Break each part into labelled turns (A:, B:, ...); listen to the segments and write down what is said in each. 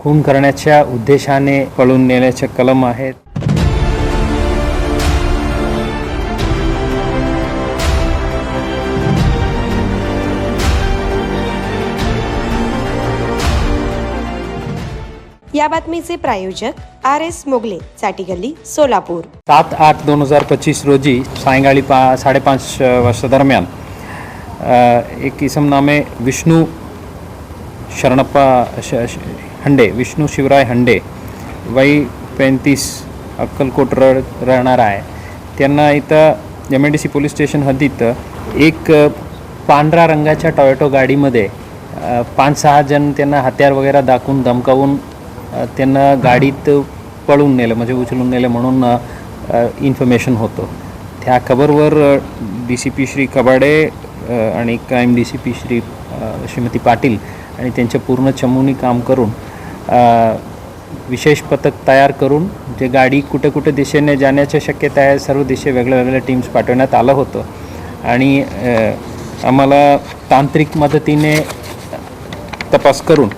A: खून करण्याच्या उद्देशाने पळून नेण्याचे कलम आहेत.
B: या बातमीचे प्रायोजक आर एस मोगले चाटी गल्ली सोलापूर.
A: सात आठ दोन हजार पच्चीस रोजी सायंकाळी पा साडेपाच वाजता दरम्यान अ, एक इसम नामे विष्णू शरणप्पा श श- हंडे विष्णू शिवराय हंडे वय पैंतीस अक्कलकोट रड राहणार आहे. त्यांना इथं M I D C police station हद्दीत एक पांढऱ्या रंगाच्या टॉयोटो गाडीमध्ये पाच सहा जण त्यांना हत्यार वगैरे दाखवून धमकावून त्यांना गाडीत पळून नेलं म्हणजे उचलून नेलं म्हणून इन्फॉर्मेशन होतं. त्या खबरवर D C P Shri Kabade आणि crime D C P Shri Shrimati Patil आणि त्यांच्या पूर्ण चमूनी काम करून विशेष पथक तयार करून जे गाडी कुठे कुठे दिशेने जाण्याच्या शक्यता आहे सर्व दिशे वेगळ्या वेगळ्या टीम्स पाठवण्यात आलं होतं. आणि आम्हाला तांत्रिक मदतीने तपास करून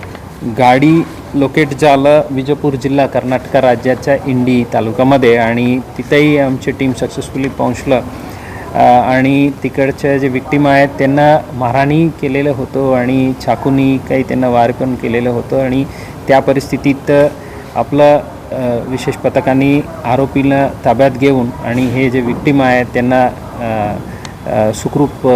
A: गाडी लोकेट झालं विजयपूर जिल्हा कर्नाटक राज्याच्या इंडी तालुक्यामध्ये आणि तिथेही आमची टीम सक्सेसफुली पोहोचलं. आणि तिकडच्या जे विक्टीम आहेत त्यांना मारहाणी केलेलं होतं आणि चाकूनी काही त्यांना वार पण केलेलं होतं. आणि त्या परिस्थितीत आपलं विशेष पथकाने आरोपीला ताब्यात घेऊन आणि हे जे विक्टीम आहेत त्यांना सुखरूप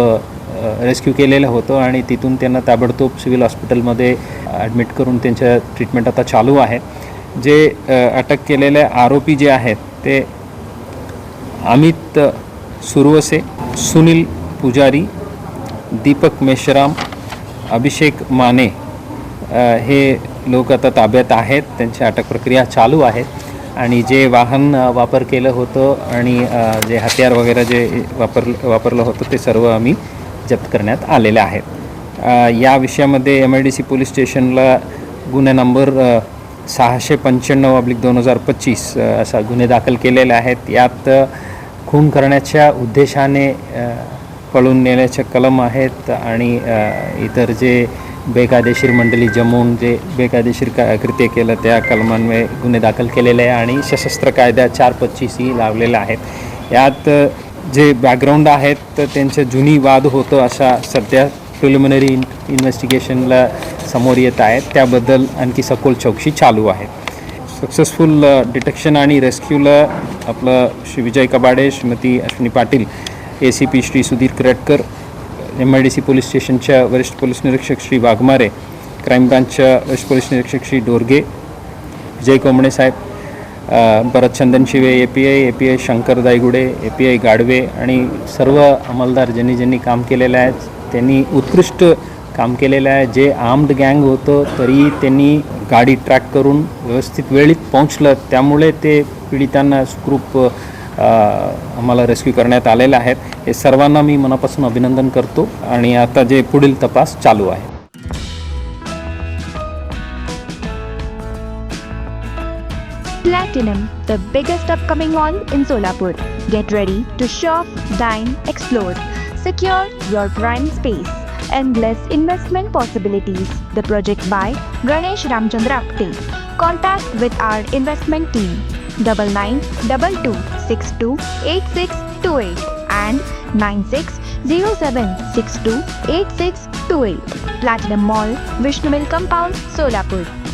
A: रेस्क्यू केलेलं होतं आणि तिथून त्यांना ताबडतोब सिव्हिल हॉस्पिटलमध्ये ॲडमिट करून त्यांच्या ट्रीटमेंट आता चालू आहे. जे अटक केलेले आरोपी जे आहेत ते अमित सुरवसे सुनील पुजारी दीपक मेश्राम अभिषेक माने हे लोक आता ताब्यात आहेत त्यांची अटक प्रक्रिया चालू आहे. आणि जे वाहन वापर केलं होतं आणि जे हत्यार वगैरे जे वापर वापरलं होतं ते सर्व आम्ही जप्त करण्यात आलेले आहेत. या विषयामध्ये M I D C police स्टेशनला गुन्हे नंबर सहाशे पंच्याण्णव अब्लिक दोन हजार पच्चीस असा गुन्हे दाखल केलेले आहेत. यात खून करण्याच्या उद्देशाने पळून नेण्याचे कलम आहेत आणि इतर जे बेकायदेशीर मंडळी जमवून जे बेकायदेशीर का कृत्य केलं त्या कलमांमुळे गुन्हे दाखल केलेले आहे आणि सशस्त्र कायदा चार पच्चीसही लावलेल्या आहेत. यात जे बॅकग्राऊंड आहेत तर त्यांचं जुनी वाद होतं अशा सध्या प्रिलिमिनरी इन इन्व्हेस्टिगेशनला समोर येत आहेत. त्याबद्दल आणखी सखोल चौकशी चालू आहे. सक्सेसफुल डिटेक्शन आणि रेस्क्यूला आपलं Shri Vijay Kabade Shrimati Ashwini Patil A C P Shri Sudhir Karatkar M I D C police स्टेशनच्या वरिष्ठ पोलीस निरीक्षक श्री वाघमारे क्राईम ब्रांचच्या वरिष्ठ पोलीस निरीक्षक श्री डोरगे विजय कोंबणे साहेब अ, परत Chandan Shive A P I A P I Shankar Daygude A P I Gadve आणि सर्व अंमलदार ज्यांनी ज्यांनी काम केलेलं आहे त्यांनी उत्कृष्ट काम केलेलं आहे. जे आर्म्ड गँग होतं तरी त्यांनी गाडी ट्रॅक करून व्यवस्थित वेळीत पोहोचलं. त्यामुळे ते पीडितांना सुखरूप आम्हाला रेस्क्यू करण्यात आलेले आहेत हे सर्वांना मी मनापासून अभिनंदन करतो आणि आता जे पुढील तपास चालू आहे
C: Platinum, the biggest upcoming mall in Solapur. Get ready to shop, dine, explore. Secure your prime space. Endless investment possibilities. The project by Ganesh Ramchandra Apte. Contact with our investment team double nine double two six two eight six two eight and nine six zero seven six two eight six two eight. Platinum Mall, Vishnu Mill Compound, Solapur.